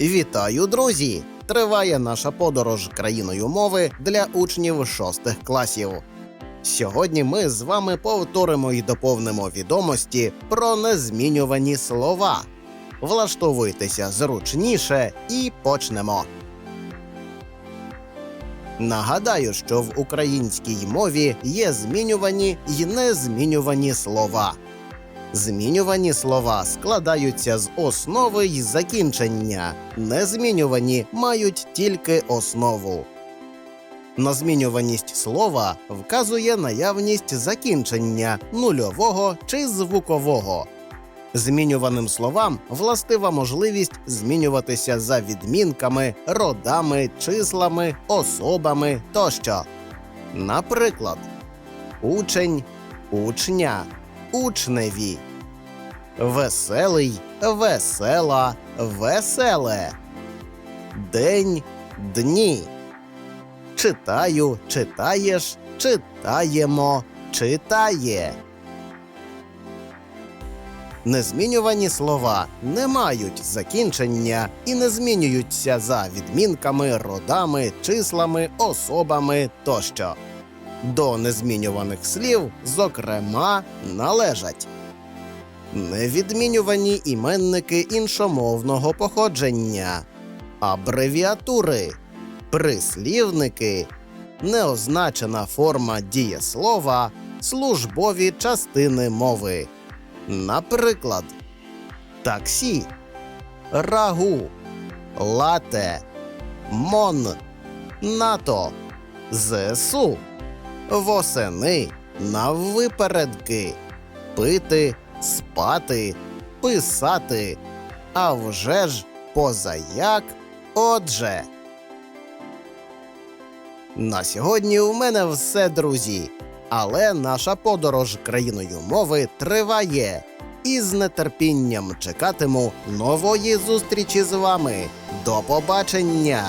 Вітаю, друзі! Триває наша подорож країною мови для учнів шостих класів. Сьогодні ми з вами повторимо і доповнимо відомості про незмінювані слова. Влаштовуйтеся зручніше і почнемо. Нагадаю, що в українській мові є змінювані й незмінювані слова. Змінювані слова складаються з основи й закінчення. Незмінювані мають тільки основу. На змінюваність слова вказує наявність закінчення нульового чи звукового. Змінюваним словам властива можливість змінюватися за відмінками, родами, числами, особами тощо. Наприклад, учень, учня, учневі, веселий, весела, веселе, день, дні. Читаю, читаєш, читаємо, читає. Незмінювані слова не мають закінчення і не змінюються за відмінками, родами, числами, особами тощо. До незмінюваних слів, зокрема, належать невідмінювані іменники іншомовного походження, абревіатури, прислівники, неозначена форма дієслова, службові частини мови. Наприклад, таксі, рагу, лате, мон, нато, ЗСУ, восени, наввипередки, пити, спати, писати, а вже ж позаяк, отже. На сьогодні у мене все, друзі. Але наша подорож країною мови триває. І з нетерпінням чекатиму нової зустрічі з вами. До побачення!